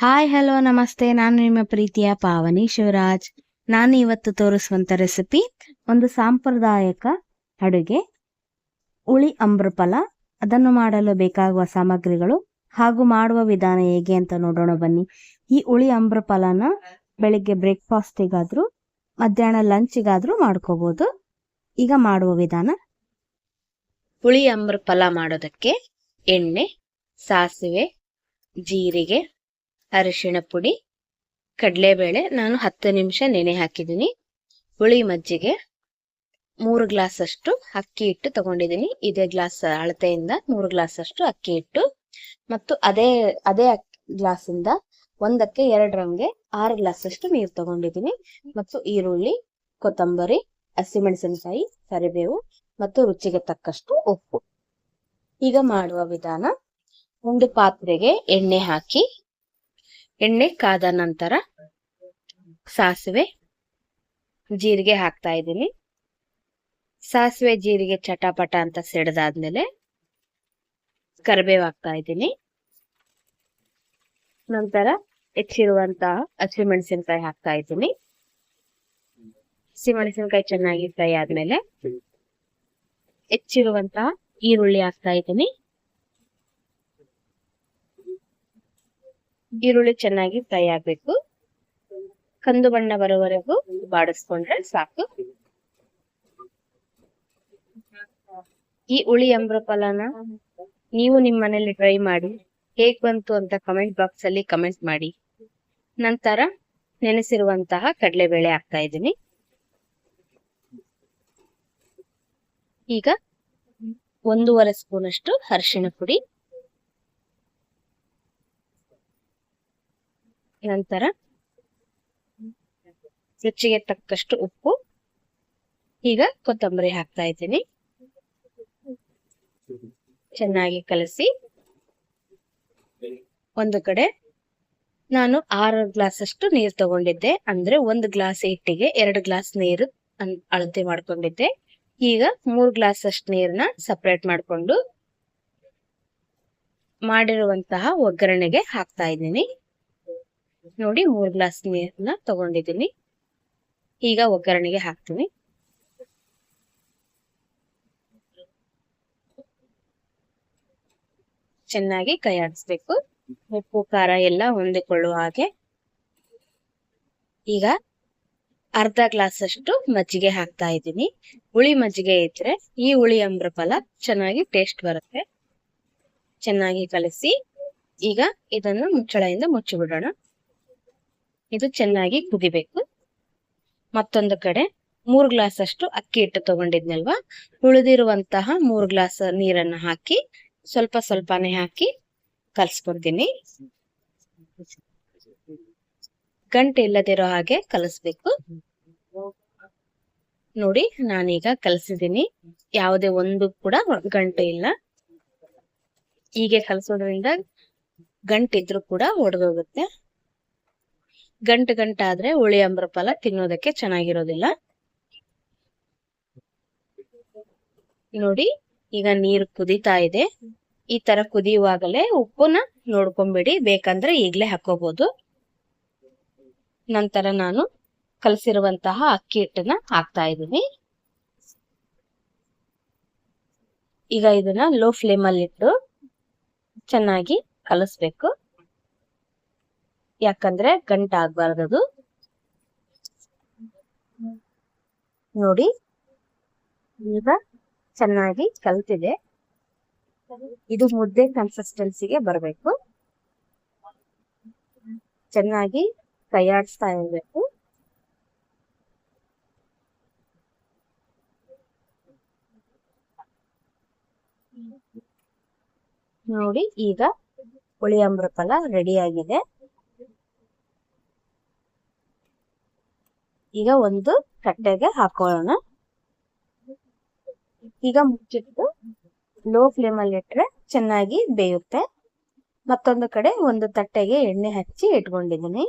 Hi hello ನಮಸ್ತೆ. ನಾನು ನಿಮ್ಮ ಪ್ರೀತಿಯ ಪಾವನಿ ಶಿವರಾಜ್. ನಾನು ಇವತ್ತು ತೋರಿಸುವಂತ ರೆಸಿಪಿ ಒಂದು ಸಾಂಪ್ರದಾಯಿಕ ಅಡುಗೆ. ಉಳಿ ಅಮೃಪಲ. ಅದನ್ನು ಮಾಡಲು ಬೇಕಾಗುವ ಸಾಮಗ್ರಿಗಳು ಹಾಗೂ ಮಾಡುವ ವಿಧಾನ ಹೇಗೆ ಅಂತ ನೋಡೋಣ ಬನ್ನಿ. ಈ ಉಳಿ ಅಮೃಪಲನ ಬೆಳಿಗ್ಗೆ ಬ್ರೇಕ್ಫಾಸ್ಟಿಗಾದ್ರೂ, ಮಧ್ಯಾಹ್ನ ಲಂಚಿಗಾದ್ರೂ ಮಾಡ್ಕೋಬಹುದು ಈಗ ಮಾಡುವ ವಿಧಾನ. ಹುಳಿ, ಅಮೃಪಲ ಮಾಡೋದಕ್ಕೆ ಎಣ್ಣೆ, ಸಾಸಿವೆ, ಜೀರಿಗೆ ಅರಿಶಿಣ ಪುಡಿ, ಕಡಲೆಬೇಳೆ ನಾನು ಹತ್ತು ನಿಮಿಷ ನೆನೆ ಹಾಕಿದ್ದೀನಿ. ಹುಳಿ ಮಜ್ಜಿಗೆ ಮೂರು ಗ್ಲಾಸ್ ಅಷ್ಟು ಅಕ್ಕಿ ಹಿಟ್ಟು ತಗೊಂಡಿದ್ದೀನಿ. ಇದೇ ಗ್ಲಾಸ್ ಅಳತೆಯಿಂದ ಮೂರು ಗ್ಲಾಸ್ ಅಷ್ಟು ಅಕ್ಕಿ ಹಿಟ್ಟು. ಮತ್ತು ಅದೇ ಅದೇ ಗ್ಲಾಸ್ ಇಂದ ಒಂದಕ್ಕೆ ಎರಡರಂಗೆ ಆರು ಗ್ಲಾಸ್ ಅಷ್ಟು ನೀರು ತಗೊಂಡಿದ್ದೀನಿ. ಮತ್ತು ಈರುಳ್ಳಿ, ಕೊತ್ತಂಬರಿ, ಹಸಿಮೆಣಸಿನಕಾಯಿ, ಕರಿಬೇವು ಮತ್ತು ರುಚಿಗೆ ತಕ್ಕಷ್ಟು ಉಪ್ಪು. ಈಗ ಮಾಡುವ ವಿಧಾನ ಒಂದು ಪಾತ್ರೆಗೆ ಎಣ್ಣೆ ಹಾಕಿ ಎಣ್ಣೆ ಕಾದ ನಂತರ ಸಾಸಿವೆ ಜೀರಿಗೆ ಹಾಕ್ತಾ ಇದ್ದೀನಿ. ಸಾಸಿವೆ ಜೀರಿಗೆ ಚಟಾಪಟ ಅಂತ ಸಿಡ್ದಾದ್ಮೇಲೆ ಕರಿಬೇವು ಹಾಕ್ತಾ ಇದ್ದೀನಿ. ನಂತರ ಹೆಚ್ಚಿರುವಂತಹ ಹಸಿಮೆಣಸಿನಕಾಯಿ ಹಾಕ್ತಾ ಇದ್ದೀನಿ. ಹಸಿಮೆಣಸಿನಕಾಯಿ ಚೆನ್ನಾಗಿ ಫ್ರೈ ಆದ್ಮೇಲೆ ಹೆಚ್ಚಿರುವಂತಹ ಈರುಳ್ಳಿ ಹಾಕ್ತಾ ಇದ್ದೀನಿ. ಈರುಳ್ಳಿ ಚೆನ್ನಾಗಿ ಫ್ರೈ ಆಗ್ಬೇಕು. ಕಂದು ಬಣ್ಣ ಬರೋವರೆಗೂ ಬಾಡಿಸ್ಕೊಂಡ್ರೆ ಸಾಕು. ಈ ಉಳಿ ಅಮ್ರಫಲನ ನೀವು ನಿಮ್ಮ ಮನೇಲಿ ಟ್ರೈ ಮಾಡಿ. ಹೇಗ್ ಬಂತು ಅಂತ ಕಮೆಂಟ್ ಬಾಕ್ಸ್ ಅಲ್ಲಿ ಕಮೆಂಟ್ ಮಾಡಿ. ನಂತರ ನೆನೆಸಿರುವಂತಹ ಕಡಲೆಬೇಳೆ ಹಾಕ್ತಾ ಇದ್ದೀನಿ. ಈಗ ಒಂದೂವರೆ ಸ್ಪೂನ್ ಅಷ್ಟು ಅರಿಶಿಣ ಪುಡಿ. ನಂತರ ರುಚಿಗೆ ತಕ್ಕಷ್ಟು ಉಪ್ಪು, ಈಗ ಕೊತ್ತಂಬರಿ ಹಾಕ್ತಾ ಇದ್ದೀನಿ. ಚೆನ್ನಾಗಿ ಕಲಸಿ. ಒಂದು ಕಡೆ ನಾನು ಆರು ಗ್ಲಾಸ್ ಅಷ್ಟು ನೀರು ತಗೊಂಡಿದ್ದೆ. ಅಂದ್ರೆ ಒಂದು ಗ್ಲಾಸ್ ಹಿಟ್ಟಿಗೆ ಎರಡು ಗ್ಲಾಸ್ ನೀರು ಅಳತೆ ಮಾಡ್ಕೊಂಡಿದ್ದೆ. ಈಗ ಮೂರು ಗ್ಲಾಸ್ ಅಷ್ಟು ನೀರನ್ನ ಸಪರೇಟ್ ಮಾಡ್ಕೊಂಡು ಮಾಡಿರುವಂತಹ ಒಗ್ಗರಣೆಗೆ ಹಾಕ್ತಾ ಇದ್ದೀನಿ. ನೋಡಿ ಮೂರ್ ಗ್ಲಾಸ್ ನೀರನ್ನ ತಗೊಂಡಿದ್ದೀನಿ. ಈಗ ಒಗ್ಗರಣೆಗೆ ಹಾಕ್ತೀನಿ. ಚೆನ್ನಾಗಿ ಕೈ ಆಡಿಸ್ಬೇಕು. ಉಪ್ಪು, ಖಾರ ಎಲ್ಲ ಹೊಂದಿಕೊಳ್ಳುವ ಹಾಗೆ. ಈಗ ಅರ್ಧ ಗ್ಲಾಸ್ ಅಷ್ಟು ಮಜ್ಜಿಗೆ ಹಾಕ್ತಾ ಇದ್ದೀನಿ. ಹುಳಿ ಮಜ್ಜಿಗೆ ಇದ್ರೆ ಈ ಹುಳಿ ಅಮ್ರಫಲ ಚೆನ್ನಾಗಿ ಟೇಸ್ಟ್ ಬರುತ್ತೆ. ಚೆನ್ನಾಗಿ ಕಲಸಿ ಈಗ ಇದನ್ನು ಮುಚ್ಚಳೆಯಿಂದ ಮುಚ್ಚಿಬಿಡೋಣ. ಇದು ಚೆನ್ನಾಗಿ ಕುದಿಬೇಕು. ಮತ್ತೊಂದು ಕಡೆ ಮೂರು ಗ್ಲಾಸ್ ಅಷ್ಟು ಅಕ್ಕಿ ಹಿಟ್ಟು ತಗೊಂಡಿದ್ನಲ್ವಾ? ಉಳಿದಿರುವಂತಹ ಮೂರು ಗ್ಲಾಸ್ ನೀರನ್ನ ಹಾಕಿ, ಸ್ವಲ್ಪ ಸ್ವಲ್ಪನೇ ಹಾಕಿ ಕಲಸ್ಕೊಡ್ತೀನಿ. ಗಂಟೆ ಇಲ್ಲದಿರೋ ಹಾಗೆ ಕಲಸ್ಬೇಕು. ನೋಡಿ, ನಾನೀಗ ಕಲಸಿದ್ದೀನಿ. ಯಾವುದೇ ಒಂದು ಕೂಡ ಗಂಟೆ ಇಲ್ಲ. ಹೀಗೆ ಕಲಸೋದ್ರಿಂದ ಗಂಟಿದ್ರು ಕೂಡ ಒಡೆದೋಗುತ್ತೆ. ಗಂಟು ಗಂಟಾದ್ರೆ ಹುಳಿ ಅಮ್ರಫಲ ತಿನ್ನೋದಕ್ಕೆ ಚೆನ್ನಾಗಿರೋದಿಲ್ಲ. ನೋಡಿ, ಈಗ ನೀರು ಕುದೀತಾ ಇದೆ. ಈ ತರ ಕುದಿಯುವಾಗಲೇ ಉಪ್ಪುನ ನೋಡ್ಕೊಂಬಿಡಿ, ಬೇಕಂದ್ರೆ ಈಗ್ಲೇ ಹಾಕೋಬಹುದು ನಂತರ ನಾನು ಕಲಸಿರುವಂತಹ ಅಕ್ಕಿ ಹಿಟ್ಟನ್ನ ಹಾಕ್ತಾ ಇದ್ದೀನಿ. ಈಗ ಇದನ್ನ ಲೋ ಫ್ಲೇಮ್ ಅಲ್ಲಿ ಇಟ್ಟು ಚೆನ್ನಾಗಿ ಕಲಸ್ಬೇಕು. ಯಾಕಂದ್ರೆ ಗಂಟ ಆಗ್ಬಾರ್ದದು. ನೋಡಿ, ಈಗ ಚೆನ್ನಾಗಿ ಕಲ್ತಿದೆ. ಇದು ಮುದ್ದೆ ಕನ್ಸಿಸ್ಟೆನ್ಸಿಗೆ ಬರಬೇಕು. ಚೆನ್ನಾಗಿ ತಯಾರಿಸ್ತಾ ಇರಬೇಕು. ನೋಡಿ, ಈಗ ಹುಳಿ ಅಮೃತಫಲ ರೆಡಿ ಆಗಿದೆ. ಈಗ ಒಂದು ತಟ್ಟೆಗೆ ಹಾಕೊಳ್ಳೋಣ. ಈಗ ಮುಚ್ಚಿಟ್ಟು ಲೋ ಫ್ಲೇಮ್ ಅಲ್ಲಿ ಇಟ್ರೆ ಚೆನ್ನಾಗಿ ಬೇಯುತ್ತೆ. ಮತ್ತೊಂದು ಕಡೆ ಒಂದು ತಟ್ಟೆಗೆ ಎಣ್ಣೆ ಹಚ್ಚಿ ಇಟ್ಕೊಂಡಿದ್ದೀನಿ.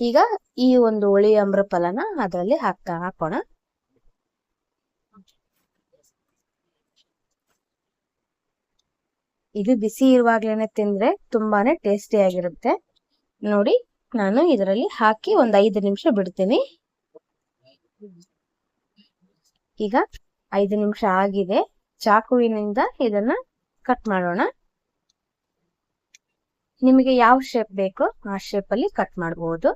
ಈಗ ಈ ಒಂದು ಹುಳಿ ಅಮೃಪಲನ ಅದರಲ್ಲಿ ಹಾಕ್ತಾ ಹಾಕೋಣ. ಇದು ಬಿಸಿ ಇರುವಾಗ್ಲೇನೆ ತಿಂದ್ರೆ ತುಂಬಾನೇ ಟೇಸ್ಟಿ ಆಗಿರುತ್ತೆ. ನೋಡಿ ನಾನು ಇದರಲ್ಲಿ ಹಾಕಿ ಒಂದ್ ಐದು ನಿಮಿಷ ಬಿಡ್ತೀನಿ. ಈಗ ಐದು ನಿಮಿಷ ಆಗಿದೆ. ಚಾಕುವಿನಿಂದ ಇದನ್ನ ಕಟ್ ಮಾಡೋಣ. ನಿಮಗೆ ಯಾವ ಶೇಪ್ ಬೇಕೋ ಆ ಶೇಪ್ ಅಲ್ಲಿ ಕಟ್ ಮಾಡಬಹುದು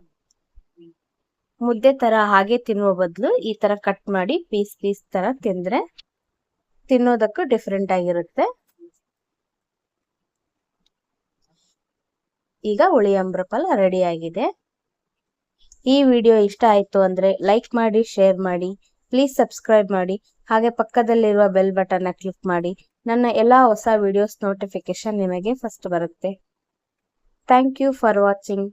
ಮುದ್ದೆ ತರ ಹಾಗೆ ತಿನ್ನುವ ಬದಲು ಈ ತರ ಕಟ್ ಮಾಡಿ ಪೀಸ್ ಪೀಸ್ ತರ ತಿಂದ್ರೆ ತಿನ್ನೋದಕ್ಕೂ ಡಿಫ್ರೆಂಟ್ ಆಗಿರುತ್ತೆ. ಈಗ ಹುಳಿ ರೆಡಿ ಆಗಿದೆ ಈ ವಿಡಿಯೋ ಇಷ್ಟ ಆಯಿತು ಅಂದರೆ ಲೈಕ್ ಮಾಡಿ, ಶೇರ್ ಮಾಡಿ, ಪ್ಲೀಸ್ ಸಬ್ಸ್ಕ್ರೈಬ್ ಮಾಡಿ, ಹಾಗೆ ಪಕ್ಕದಲ್ಲಿರುವ ಬೆಲ್ ಬಟನ್ ಕ್ಲಿಕ್ ಮಾಡಿ. ನನ್ನ ಎಲ್ಲ ಹೊಸ ವಿಡಿಯೋಸ್ ನೋಟಿಫಿಕೇಶನ್ ನಿಮಗೆ ಫಸ್ಟ್ ಬರುತ್ತೆ. Thank you for watching.